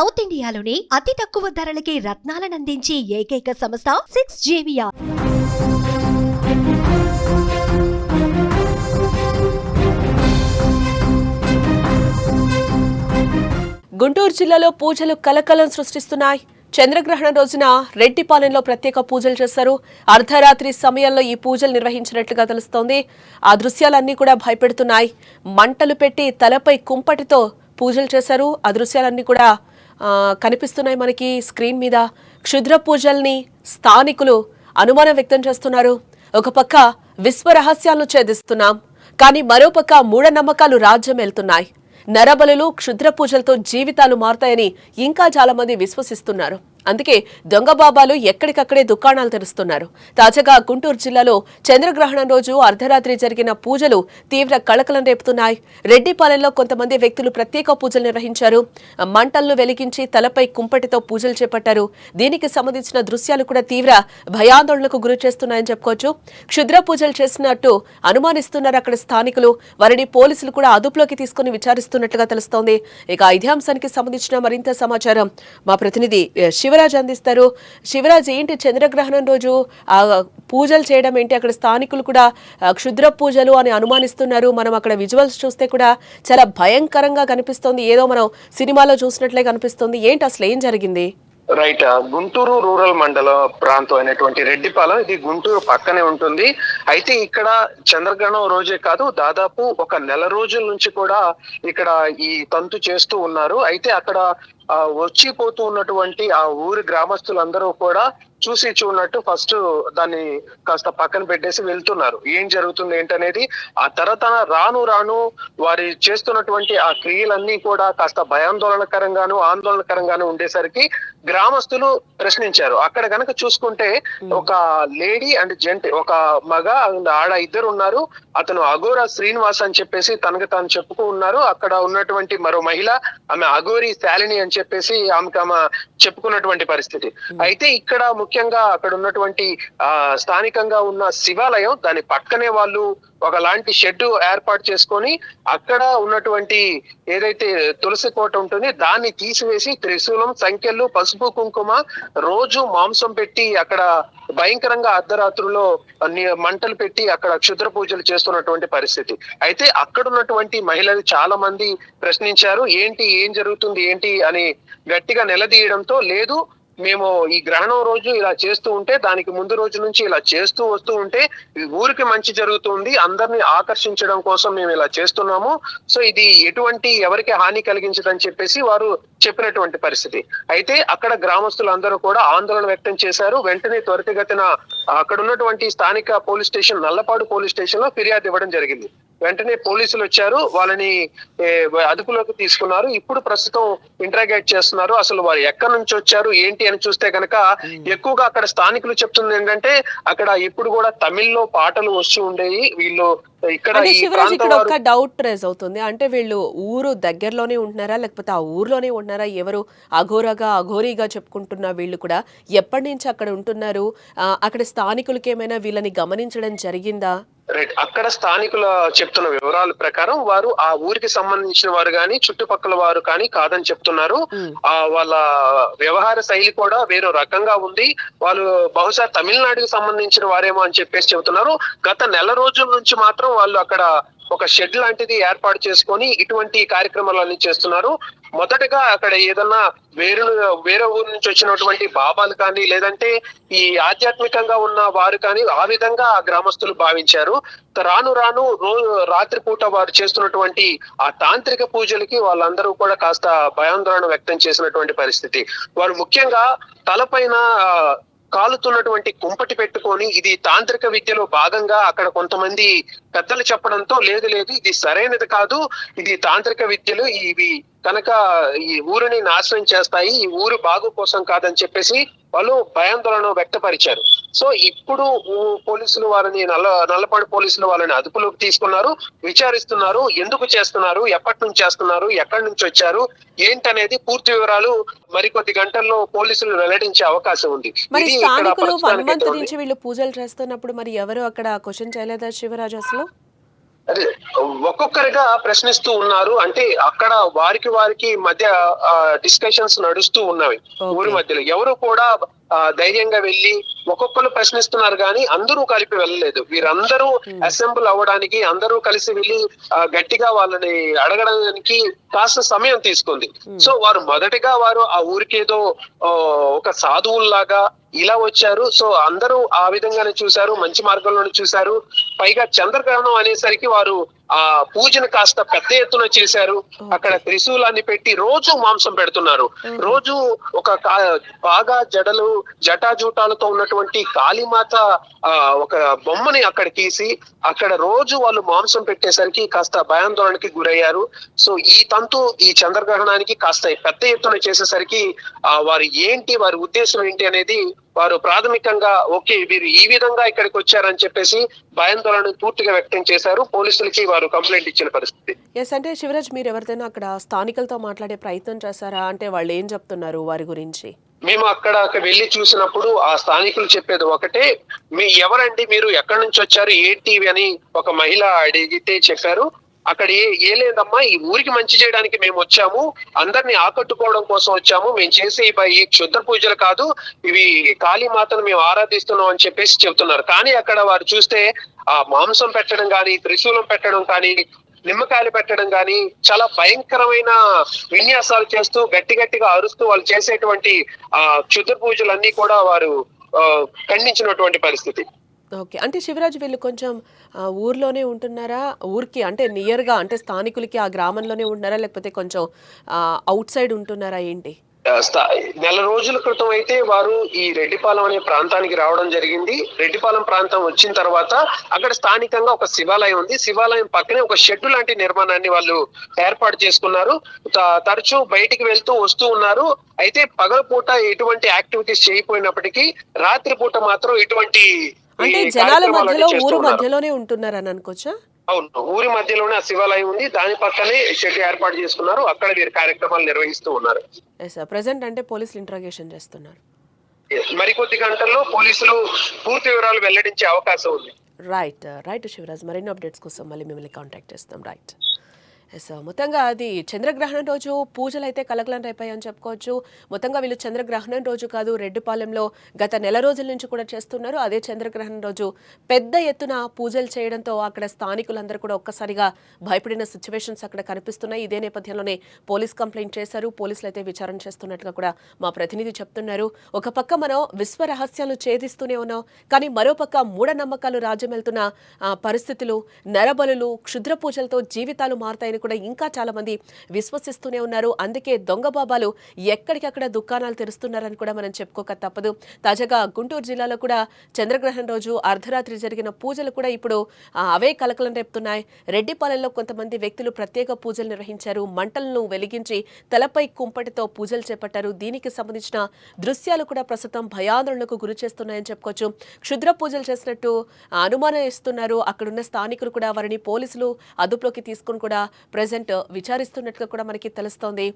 South ఇండియాలోని అతి తక్కువ ధరలకి రత్నాలనందించే ఏకైక సంస్థ సిక్స్ జేవియా గుంటూరు జిల్లాలో పూజలు కలకలం సృష్టిస్తున్నాయి. చంద్రగ్రహణం రోజున రెడ్డిపాలెంలో ప్రత్యేక పూజలు చేశారు. అర్ధరాత్రి సమయంలో ఈ పూజలు నిర్వహించినట్లుగా తెలుస్తోంది. ఆ దృశ్యాలన్నీ కూడా భయపెడుతున్నాయి. మంటలు పెట్టి తలపై కుంపటితో పూజలు చేశారు. ఆ దృశ్యాలన్నీ కూడా కనిపిస్తున్నాయి మనకి స్క్రీన్ మీద. క్షుద్ర పూజల్ని స్థానికులు అనుమానం వ్యక్తం చేస్తున్నారు. ఒక పక్క విశ్వ రహస్యాలను ఛేదిస్తున్నాం. కానీ మరోపక్క మూఢనమ్మకాలు రాజ్యం వెళ్తున్నాయి. నరబలులు క్షుద్ర పూజలతో జీవితాలు మారుతాయని ఇంకా చాలామంది విశ్వసిస్తున్నారు. అందుకే దొంగ బాబాలు ఎక్కడికక్కడే దుకాణాలు తెరుస్తున్నారు. తాజాగా గుంటూరు జిల్లాలో చంద్రగ్రహణం రోజు అర్ధరాత్రి జరిగిన పూజలు తీవ్ర కళకలం రేపుతున్నాయి. రెడ్డిపాలెంలో కొంతమంది వ్యక్తులు ప్రత్యేక పూజలు నిర్వహించారు. మంటలను వెలిగించి తలపై కుంపటితో పూజలు చేపట్టారు. దీనికి సంబంధించిన దృశ్యాలు కూడా తీవ్ర భయాందోళనకు గురి చేస్తున్నాయని చెప్పుకోవచ్చు. క్షుద్ర పూజలు చేసినట్టు అనుమానిస్తున్నారు అక్కడ స్థానికులు. వారిని పోలీసులు కూడా అదుపులోకి తీసుకుని విచారిస్తున్నట్లుగా తెలుస్తోంది. ఇక ఇదే అంశానికి సంబంధించిన మరింత సమాచారం. మా ప్రతినిధి శివ శివరాజ్ అందిస్తారు. శివరాజ్ ఏంటి చంద్రగ్రహణం రోజు? ఆ పూజలు చేయడం ఏంటి? అక్కడ స్థానికులు కూడా క్షుద్ర పూజలు అని అనుమానిస్తున్నారు. మనం అక్కడ విజువల్స్ చూస్తే కూడా చాలా భయంకరంగా కనిపిస్తోంది. ఏదో మనం సినిమాలో చూసినట్లే కనిపిస్తుంది. ఏంటి అసలు ఏం జరిగింది? రైట్ గుంటూరు రూరల్ మండల ప్రాంతం అయినటువంటి రెడ్డిపాలెం ఇది గుంటూరు పక్కనే ఉంటుంది. అయితే ఇక్కడ చంద్రగ్రహణం రోజే కాదు దాదాపు ఒక నెల రోజుల నుంచి కూడా ఇక్కడ ఈ తంతు చేస్తూ ఉన్నారు. అయితే అక్కడ వచ్చి పోతూ ఉన్నటువంటి ఆ ఊరి గ్రామస్తులందరూ కూడా చూసి చూడనట్టు ఫస్ట్ దాన్ని కాస్త పక్కన పెట్టేసి వెళ్తున్నారు. ఏం జరుగుతుంది ఏంటనేది ఆ తర్వాత రాను రాను వారి చేస్తున్నటువంటి ఆ క్రియలన్నీ కూడా కాస్త భయాందోళనకరంగాను ఆందోళనకరంగాను ఉండేసరికి గ్రామస్తులు ప్రశ్నించారు. అక్కడ గనక చూసుకుంటే ఒక లేడీ అండ్ జెంట్ ఒక మగ అండ్ ఆడ ఇద్దరు ఉన్నారు. అతను అఘోరా శ్రీనివాస్ అని చెప్పేసి తనకు తాను చెప్పుకు ఉన్నారు. అక్కడ ఉన్నటువంటి మరో మహిళ ఆమె అఘోరి శాలిని అని చెప్పేసి ఆమెకు ఆమె చెప్పుకున్నటువంటి పరిస్థితి. అయితే ఇక్కడ ముఖ్యంగా అక్కడ ఉన్నటువంటి ఆ స్థానికంగా ఉన్న శివాలయం దాని పక్కనే వాళ్ళు ఒకలాంటి షెడ్ ఏర్పాటు చేసుకొని అక్కడ ఉన్నటువంటి ఏదైతే తులసి కోట ఉంటుంది దాన్ని తీసివేసి త్రిశూలం సంఖ్యలు పసుపు కుంకుమ రోజు మాంసం పెట్టి అక్కడ భయంకరంగా అర్ధరాత్రుల్లో మంటలు పెట్టి అక్కడ క్షుద్ర పూజలు చేస్తున్నటువంటి పరిస్థితి. అయితే అక్కడ ఉన్నటువంటి మహిళలు చాలా మంది ప్రశ్నించారు ఏంటి ఏం జరుగుతుంది ఏంటి? అని గట్టిగా నిలదీయడంతో లేదు మేము ఈ గ్రహణం రోజు ఇలా చేస్తూ ఉంటే దానికి ముందు రోజు నుంచి ఇలా చేస్తూ వస్తూ ఉంటే ఊరికి మంచి జరుగుతుంది. అందరిని ఆకర్షించడం కోసం మేము ఇలా చేస్తున్నాము. సో ఇది ఎటువంటి ఎవరికి హాని కలిగించదని చెప్పేసి వారు చెప్పినటువంటి పరిస్థితి. అయితే అక్కడ గ్రామస్తులు అందరూ కూడా ఆందోళన వ్యక్తం చేశారు. వెంటనే త్వరితగతిన అక్కడ ఉన్నటువంటి స్థానిక పోలీస్ స్టేషన్ నల్లపాడు పోలీస్ స్టేషన్లో ఫిర్యాదు ఇవ్వడం జరిగింది. వెంటనే పోలీసులు వచ్చారు వాళ్ళని అదుపులోకి తీసుకున్నారు. ఇప్పుడు ప్రస్తుతం ఇంట్రాగేట్ చేస్తున్నారు. అసలు వారు ఎక్కడి నుంచి వచ్చారు ఏంటి అని చూస్తే గనక ఎక్కువగా అక్కడ స్థానికులు చెప్తుంది ఏంటంటే అక్కడ ఇప్పుడు కూడా తమిళ్ళో పాటలు వస్తూ ఉండేవి. వీళ్ళు ఇక్కడ శివరాజ్ ఒక డౌట్ రేజ్ అవుతుంది. అంటే వీళ్ళు ఊరు దగ్గరలోనే ఉంటున్నారా? లేకపోతే ఆ ఊర్లోనే ఉంటున్నారా? ఎవరు అఘోరగా అఘోరీగా చెప్పుకుంటున్న వీళ్ళు కూడా ఎప్పటి నుంచి అక్కడ ఉంటున్నారు? అక్కడ స్థానికులకి ఏమైనా వీళ్ళని గమనించడం జరిగిందా? రైట్ అక్కడ స్థానికుల చెప్తున్న వివరాల ప్రకారం వారు ఆ ఊరికి సంబంధించిన వారు కానీ చుట్టుపక్కల వారు కానీ కాదని చెప్తున్నారు. ఆ వాళ్ళ వ్యవహార శైలి కూడా వేరే రకంగా ఉంది. వాళ్ళు బహుశా తమిళనాడుకి సంబంధించిన వారేమో అని చెప్పేసి చెబుతున్నారు. గత నెల రోజుల నుంచి మాత్రం వాళ్ళు అక్కడ ఒక షెడ్ లాంటిది ఏర్పాటు చేసుకొని ఇటువంటి కార్యక్రమాలన్నీ చేస్తున్నారు. మొదటగా అక్కడ ఏదన్నా వేరు వేరే ఊరు నుంచి వచ్చినటువంటి బాబాలు కానీ లేదంటే ఈ ఆధ్యాత్మికంగా ఉన్న వారు కానీ ఆ విధంగా ఆ గ్రామస్తులు భావించారు. రాను రాను రోజు రాత్రిపూట వారు చేస్తున్నటువంటి ఆ తాంత్రిక పూజలకి వాళ్ళందరూ కూడా కాస్త భయాందోళన వ్యక్తం చేసినటువంటి పరిస్థితి. వారు ముఖ్యంగా తలపైన కాలుతున్నటువంటి కుంపటి పెట్టుకొని ఇది తాంత్రిక విద్యలో భాగంగా అక్కడ కొంతమంది పెద్దలు చెప్పడంతో లేదు లేదు ఇది సరైనది కాదు. ఇది తాంత్రిక విద్యలు ఇవి కనుక ఈ ఊరిని నాశనం చేస్తాయి ఈ ఊరు బాగు కోసం కాదని చెప్పేసి వాళ్ళు భయాందోళన వ్యక్తపరిచారు. సో ఇప్పుడు పోలీసులు వారిని నల్ల నల్లపాడు పోలీసులు వాళ్ళని అదుపులోకి తీసుకున్నారు విచారిస్తున్నారు ఎందుకు చేస్తున్నారు ఎప్పటి నుంచి చేస్తున్నారు ఎక్కడి నుంచి వచ్చారు ఏంటనేది పూర్తి వివరాలు మరికొద్ది గంటల్లో పోలీసులు వెల్లడించే అవకాశం ఉంది. మరి స్థానికులు వన్ ప్రస్తుతానికి మంత్ అయితే ఉంది. నుంచి వీళ్ళు పూజలు చేస్తున్నప్పుడు మరి ఎవరు అక్కడ క్వశ్చన్ చేయలేదా శివరాజ్ అసలు? అదే ఒక్కొక్కరిగా ప్రశ్నిస్తూ ఉన్నారు. అంటే అక్కడ వారికి వారికి మధ్య డిస్కషన్స్ నడుస్తూ ఉన్నవి. ఊరి మధ్యలో. ఎవరు కూడా ధైర్యంగా వెళ్ళి ఒక్కొక్కరు ప్రశ్నిస్తున్నారు కానీ అందరూ కలిపి వెళ్ళలేదు. వీరందరూ అసెంబ్ల్ అవ్వడానికి అందరూ కలిసి వెళ్ళి గట్టిగా వాళ్ళని అడగడానికి కాస్త సమయం తీసుకుంది. సో వారు మొదటగా వారు ఆ ఊరికేదో ఒక సాధువుల్లాగా ఇలా వచ్చారు. సో అందరూ ఆ విధంగానే చూశారు మంచి మార్గంలోనే చూశారు. పైగా చంద్రగ్రహణం అనేసరికి వారు ఆ పూజను కాస్త పెద్ద ఎత్తున చేశారు. అక్కడ త్రిశూలాన్ని పెట్టి రోజు మాంసం పెడుతున్నారు. రోజు ఒక బాగా జడలు జటాజూటాలతో ఉన్నటువంటి కాళీమాత ఆ ఒక బొమ్మని అక్కడ తీసి అక్కడ రోజు వాళ్ళు మాంసం పెట్టేసరికి కాస్త భయాందోళనకి గురయ్యారు. సో ఈ తంతు ఈ చంద్రగ్రహణానికి కాస్త పెద్ద ఎత్తున చేసేసరికి ఆ వారు ఏంటి వారి ఉద్దేశం ఏంటి అనేది వారు ప్రాథమికంగా ఓకే వీరు ఈ విధంగా ఇక్కడికి వచ్చారని చెప్పేసి భయాందోళన పూర్తిగా వ్యక్తం చేశారు. పోలీసులకి వారు కంప్లైంట్ ఇచ్చిన పరిస్థితి. ఎస్ అంటే శివరాజ్ మీరు ఎవరిదైనా అక్కడ స్థానికులతో మాట్లాడే ప్రయత్నం చేశారా? అంటే వాళ్ళు ఏం చెప్తున్నారు వారి గురించి? మేము అక్కడ వెళ్ళి చూసినప్పుడు ఆ స్థానికులు చెప్పేది ఒకటే. మీ ఎవరండి? మీరు ఎక్కడి నుంచి వచ్చారు? ఏంటి? అని ఒక మహిళ అడిగితే చెప్పారు. అక్కడ ఏ ఏ లేదమ్మా ఈ ఊరికి మంచి చేయడానికి మేము వచ్చాము. అందరిని ఆకట్టుకోవడం కోసం వచ్చాము. మేము చేసే ఈ క్షుద్ర పూజలు కాదు ఇవి కాళీమాతను మేము ఆరాధిస్తున్నాం అని చెప్పేసి చెబుతున్నారు. కానీ అక్కడ వారు చూస్తే ఆ మాంసం పెట్టడం కానీ త్రిశూలం పెట్టడం కానీ నిమ్మకాయలు పెట్టడం కానీ చాలా భయంకరమైన విన్యాసాలు చేస్తూ గట్టి గట్టిగా అరుస్తూ వాళ్ళు చేసేటువంటి ఆ క్షుద్ర పూజలన్నీ కూడా వారు ఆ, ఖండించినటువంటి పరిస్థితి. ఓకే. అంటే శివరాజ్ వీళ్ళు కొంచెం ఆ, ఊర్లోనే ఉంటున్నారా? ఊరికి అంటే నియర్గా అంటే స్థానికులకి ఆ గ్రామంలోనే ఉంటున్నారా? లేకపోతే కొంచెం అవుట్ సైడ్ ఉంటున్నారా ఏంటి? ఆ, నెల రోజుల క్రితం అయితే వారు ఈ రెడ్డిపాలెం అనే ప్రాంతానికి రావడం జరిగింది. రెడ్డిపాలెం ప్రాంతం వచ్చిన తర్వాత అక్కడ స్థానికంగా ఒక శివాలయం ఉంది. శివాలయం పక్కనే ఒక షెడ్ లాంటి నిర్మాణాన్ని వాళ్ళు ఏర్పాటు చేసుకున్నారు. త- తరచూ బయటికి వెళ్తూ వస్తూ ఉన్నారు. అయితే పగలపూట ఎటువంటి యాక్టివిటీస్ చేయకపోయినప్పటికీ రాత్రి పూట మాత్రం ఇటువంటి అంటే జనాల మధ్యలో ఊరు. మధ్యలోనే ఉంటున్నారని అనుకోవచ్చా? అవును ఊరి మధ్యలోనే ఆ శివాలయం ఉంది. దాని పక్కనే షెడ్ ఏర్పాటు చేసుకున్నారు. అక్కడ వీరు కార్యక్రమాలు నిర్వహిస్తూ ఉన్నారు. ఎస్ ప్రజెంట్ అంటే పోలీసులు ఇంట్రాగేషన్ చేస్తున్నారు. మరికొద్ది గంటల్లో పోలీసులు పూర్తి వివరాలు వెల్లడించే అవకాశం ఉంది. రైట్ రైట్ శివరాజ్ మరిన్ని అప్డేట్స్ కోసం మళ్ళీ మిమ్మల్ని కాంటాక్ట్ చేస్తాం. రైట్ సో మొత్తంగా అది చంద్రగ్రహణం రోజు పూజలు అయితే కలకలం రేపాయని చెప్పుకోవచ్చు. మొత్తంగా వీళ్ళు చంద్రగ్రహణం రోజు కాదు రెడ్డిపాలెంలో గత నెల రోజుల నుంచి కూడా చేస్తున్నారు. అదే చంద్రగ్రహణం రోజు పెద్ద ఎత్తున పూజలు చేయడంతో అక్కడ స్థానికులందరూ కూడా ఒక్కసారిగా భయపడిన సిచ్యువేషన్స్ అక్కడ కనిపిస్తున్నాయి. ఇదే నేపథ్యంలోనే పోలీస్ కంప్లైంట్ చేశారు. పోలీసులు అయితే విచారణ చేస్తున్నట్టుగా కూడా మా ప్రతినిధి చెప్తున్నారు. ఒక పక్క మనం విశ్వ రహస్యాలు ఛేదిస్తూనే ఉన్నాం కానీ మరోపక్క మూఢనమ్మకాలు రాజ్యం వెళ్తున్న పరిస్థితులు నరబలులు క్షుద్ర పూజలతో జీవితాలు మారుతాయని కూడా ఇంకా చాలామంది విశ్వసిస్తూనే ఉన్నారు. అందుకే దొంగ బాబాలు ఎక్కడికక్కడ దుకాణాలు తెరుస్తున్నారని కూడా మనం చెప్పుకోక తప్పదు. తాజాగా గుంటూరు జిల్లాలో కూడా చంద్రగ్రహణం రోజు అర్ధరాత్రి జరిగిన పూజలు కూడా ఇప్పుడు అవే కలకలం రేపుతున్నాయి. రెడ్డిపాలెంలో కొంతమంది వ్యక్తులు ప్రత్యేక పూజలు నిర్వహించారు. మంటలను వెలిగించి తలపై కుంపటితో పూజలు చేపట్టారు. దీనికి సంబంధించిన దృశ్యాలు కూడా ప్రస్తుతం భయాందోళనకు గురి చేస్తున్నాయని చెప్పుకోవచ్చు. క్షుద్ర పూజలు చేసినట్టు అనుమానం ఇస్తున్నారు అక్కడున్న స్థానికులు కూడా వారిని పోలీసులు అదుపులోకి తీసుకుని కూడా ప్రజెంట్ విచారిస్తున్నట్టుగా కూడా మనకి తెలుస్తోంది.